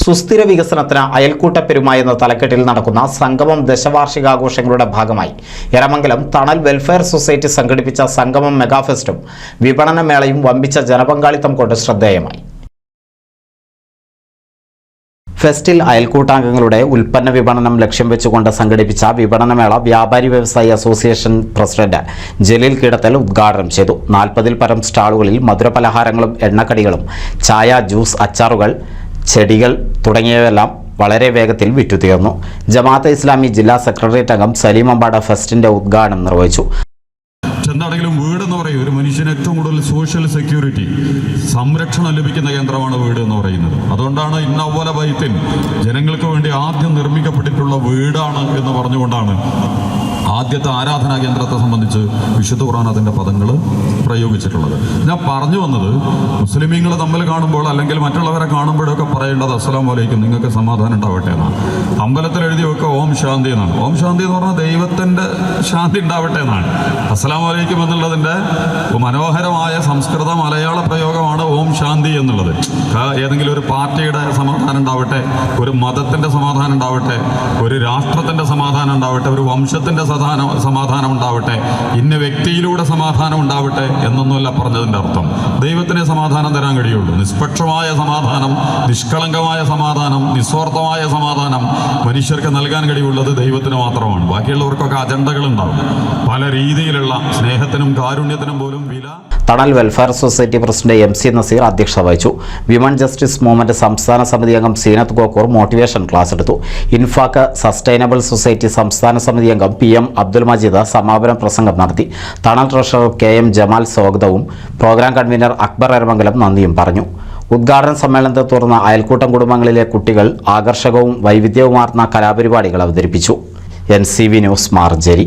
സുസ്ഥിര വികസനത്തിന് അയൽക്കൂട്ട എന്ന തലക്കെട്ടിൽ നടക്കുന്ന സംഗമം ദശവാർഷികാഘോഷങ്ങളുടെ ഭാഗമായി. എരമംഗലം തണൽ വെൽഫെയർ സൊസൈറ്റി സംഘടിപ്പിച്ച സംഗമം മെഗാഫെസ്റ്റും വിപണന മേളയും വമ്പിച്ച ജനപങ്കാളിത്തം കൊണ്ട് ശ്രദ്ധേയമായി. ഫെസ്റ്റിൽ അയൽക്കൂട്ടാംഗങ്ങളുടെ ഉൽപ്പന്ന വിപണനം ലക്ഷ്യം വെച്ചുകൊണ്ട് സംഘടിപ്പിച്ച വിപണനമേള വ്യാപാരി വ്യവസായി അസോസിയേഷൻ പ്രസിഡന്റ് ജലീൽ കിടത്തൽ ഉദ്ഘാടനം ചെയ്തു. നാൽപ്പതിൽ പരം സ്റ്റാളുകളിൽ മധുരപലഹാരങ്ങളും എണ്ണക്കടികളും ചായ ജ്യൂസ് അച്ചാറുകൾ ചെടികൾ തുടങ്ങിയവയെല്ലാം വളരെ വേഗത്തിൽ വിറ്റുതീർന്നു. ജമാഅത്തെ ഇസ്ലാമി ജില്ലാ സെക്രട്ടേറിയറ്റ് അംഗം സലീം അമ്പാട ഫെസ്റ്റിന്റെ ഉദ്ഘാടനം നിർവഹിച്ചു. എന്താണെങ്കിലും വീട് എന്ന് പറയും. ഒരു മനുഷ്യന് ഏറ്റവും കൂടുതൽ സോഷ്യൽ സെക്യൂരിറ്റി സംരക്ഷണം ലഭിക്കുന്ന കേന്ദ്രമാണ് വീട് എന്ന് പറയുന്നത്. അതുകൊണ്ടാണ് ഇന്നവല ബൈത്തിൻ ജനങ്ങൾക്ക് വേണ്ടി ആദ്യം നിർമ്മിക്കപ്പെട്ടിട്ടുള്ള വീടാണ് എന്ന് പറഞ്ഞുകൊണ്ടാണ് ആദ്യത്തെ ആരാധനാ കേന്ദ്രത്തെ സംബന്ധിച്ച് വിശുദ്ധ ഖുർആൻ അതിന്റെ പദങ്ങൾ പ്രയോഗിച്ചിട്ടുള്ളത്. ഞാൻ പറഞ്ഞു വന്നത് മുസ്ലിമീങ്ങൾ തമ്മിൽ കാണുമ്പോൾ അല്ലെങ്കിൽ മറ്റുള്ളവരെ കാണുമ്പോഴൊക്കെ പറയേണ്ടത് അസ്സലാം വലൈക്കും നിങ്ങൾക്ക് സമാധാനം ഉണ്ടാവട്ടെ എന്നാണ്. അമ്പലത്തിൽ എഴുതി വെക്കുക ഓം ശാന്തി എന്നാണ്. ഓം ശാന്തി എന്ന് പറഞ്ഞാൽ ദൈവത്തിന്റെ ശാന്തി ഉണ്ടാവട്ടെ എന്നാണ്. അസ്സലാം വലൈക്കും എന്നുള്ളതിന്റെ മനോഹരമായ ഏതെങ്കിലും ഒരു പാർട്ടിയുടെ സമാധാനം ഉണ്ടാവട്ടെ ഒരു മതത്തിന്റെ സമാധാനം ഉണ്ടാവട്ടെ ഒരു രാഷ്ട്രത്തിന്റെ സമാധാനം ഉണ്ടാവട്ടെ ഒരു വംശത്തിന്റെ സമാധാനം സമാധാനം ഉണ്ടാവട്ടെ ഇന്ന വ്യക്തിയിലൂടെ സമാധാനം ഉണ്ടാവട്ടെ എന്നൊന്നുമല്ല പറഞ്ഞതിന്റെ അർത്ഥം. ദൈവത്തിനെ സമാധാനം തരാൻ കഴിയുള്ളൂ. നിഷ്പക്ഷമായ സമാധാനം നിഷ്കളങ്കമായ സമാധാനം നിസ്വാർത്ഥമായ സമാധാനം മനുഷ്യർക്ക് നൽകാൻ കഴിയുള്ളത് ദൈവത്തിന് മാത്രമാണ്. ബാക്കിയുള്ളവർക്കൊക്കെ അജണ്ടകൾ ഉണ്ടാവും പല രീതിയിലുള്ള സ്നേഹത്തിനും കാരുണ്യത്തിനും പോലും വില Thanal welfare society president M C Nazeer അധ്യക്ഷത വഹിച്ചു. വിമൺ ജസ്റ്റിസ് മൂവ്മെന്റ് സംസ്ഥാന സമിതി അംഗം സീനത്ത് ഗോക്കൂർ മോട്ടിവേഷൻ ക്ലാസ് എടുത്തു. ഇൻഫാക്ക് സസ്റ്റൈനബിൾ സൊസൈറ്റി സംസ്ഥാന സമിതി അംഗം പി എം അബ്ദുൽ മജീദ് സമാപന പ്രസംഗം നടത്തി. Thanal treasurer K M Jamal സ്വാഗതവും പ്രോഗ്രാം കൺവീനർ അക്ബർ എരമംഗലം നന്ദിയും പറഞ്ഞു. ഉദ്ഘാടന സമ്മേളനത്തെ തുടർന്ന് അയൽക്കൂട്ടം കുടുംബങ്ങളിലെ കുട്ടികൾ ആകർഷകവും വൈവിധ്യവുമാർന്ന കലാപരിപാടികൾ അവതരിപ്പിച്ചു. N C V news മാർജരി.